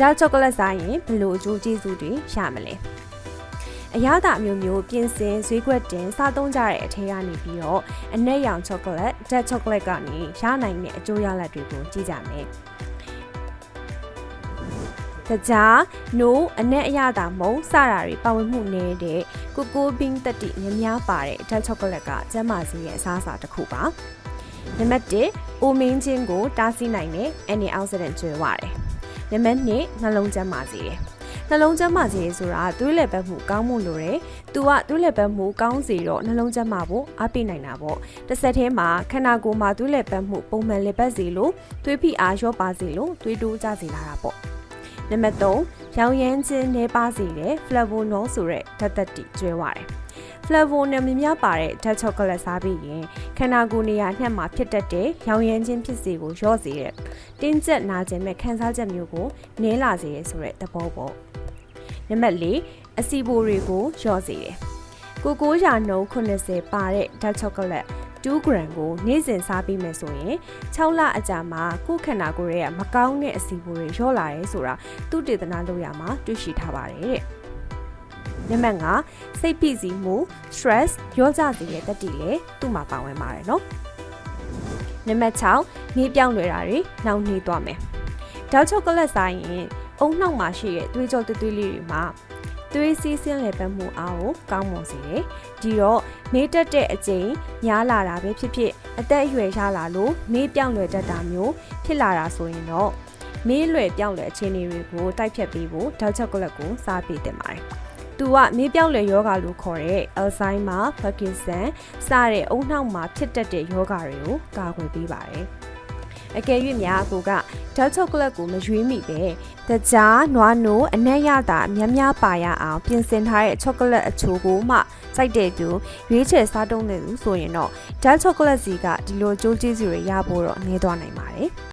ဒါချောကလက်စားရင်ဘယ်လိုအကျိုးကျေးဇူးတွေရမလဲအရသာအမျိုးမျိုးပြင်ဆင်ဈေးကွက်တင်စားသုံးကြတဲ့အထည်ကနေပြီးတော့အနက်ရောင်ချောကလက်ဓာတ်ချောကလက်ကနေရနိုင်တဲ့အကျိုးရလဒ်တွေကိုကြည့်ကြမယ်။တကြားနိုးအနက်အရသာမုံစတာတွေပါဝင်မှုနေတဲ့ကိုကိုဘင်းတက်တိများများပါတဲ့ဓာတ်ချောကလက်ကကျန်းမာစေရဲ့အစားအစာတစ်ခုပါ။နံပါတ်1အိုမင်းချင်းကိုတားဆီးနိုင်တဲ့ antioxidant ကျွေးဝတယ်။ နံပါတ်2နှလုံးကျန်းမာစေတယ်။နှလုံးကျန်းမာစေဆိုတာသွေးလည်ပတ်မှုကောင်းမှုလိုတယ်။ तू ကသွေးလည်ပတ်မှုကောင်းစေတော့နှလုံးကျန်းမာဖို့အားပေးနိုင်တာပေါ့။တစ်ဆက်တည်းမှာခန္ဓာကိုယ်မှာသွေးလည်ပတ်မှုပုံမှန်လည်ပတ်စေလို့သွေးဖိအားလျော့ပါစေလို့သွေးတိုးကျစေလာတာပေါ့။နံပါတ်3ရောင်ရမ်းခြင်းနှဲပါစေတဲ့ flavonol ဆိုတဲ့ဓာတ်သက်တိကျွဲပါတယ်။ flavonol များပါတဲ့ဓာတ်ချောကလက်စားပြီးရင်ခန္ဓာကိုယ်နေရာနှက်မှာဖြစ်တတ်တဲ့ရောင်ရမ်းခြင်းဖြစ်စေကိုလျော့စေတဲ့တင်းကျပ်နာကျင်မဲ့ခံစားချက်မျိုးကိုနည်းလာစေရဆိုတဲ့သဘောပေါ့။နံပါတ်4အစီဘိုတွေကိုလျော့စေတယ်။ကိုကိုရာနှုန်း80ပါတဲ့ဓာတ်ချောကလက်2 gram ကိုနေ့စဉ်စားပြီးမယ်ဆိုရင်6လအကြာမှာကိုယ်ခန္ဓာကိုယ်ရဲ့မကောင်းတဲ့အစီအပိုတွေလျော့လာရဲဆိုတာသူတေသနာလုပ်ရမှာတွေ့ရှိထားပါတယ်တဲ့။ နံပါတ်5စိတ်ဖိစီးမှု stress ရောကြစေတဲ့တက်တီလည်းသူ့မှာပါဝင်ပါတယ်နော်။နံပါတ်6နေပြောင်းလွယ်တာတွေနောက်နေသွားမယ်။တောက်ချောကလက်စားရင်အုံနှောက်မှာရှိတဲ့သွေးကြောသွေးသွေးလေးတွေမှာသွေးစီးဆင်းလည်ပတ်မှုအားကိုကောင်းမွန်စေတယ်။ဒီတော့မေးတက်တဲ့အကျိန်များလာတာပဲဖြစ်ဖြစ်အသက်အရွယ်ရလာလို့မေးပြောင်းလဲတတ်တာမျိုးဖြစ်လာတာဆိုရင်တော့မေးလွယ်ပြောင်းလဲအခြေအနေတွေကိုတိုက်ဖြတ်ပေးဖို့ဓာတ်ချောကလက်ကိုစားပေးတင်ပါတယ်။ သူကမေးပြောင်းလဲယောဂါလို့ခေါ်တဲ့ Alzheimer, Parkinson စတဲ့အုံနှောက်မှာဖြစ်တတ်တဲ့ယောဂါတွေကိုကာကွယ်ပေးပါတယ်။အကယ်၍များကိုကဓာတ်ချောကလက်ကိုမရွေးမိပဲတကြားနွားနိုးအနက်ရတာများများပါရအောင်ပြင်ဆင်ထားတဲ့ချောကလက်အချိုကိုမှစိုက်တဲ့သူရွေးချယ်စားတုံးတဲ့သူဆိုရင်တော့ဓာတ်ချောကလက်စီကဒီလိုကြိုးကျေးဇူးတွေရဖို့တော့နေသွားနိုင်ပါတယ်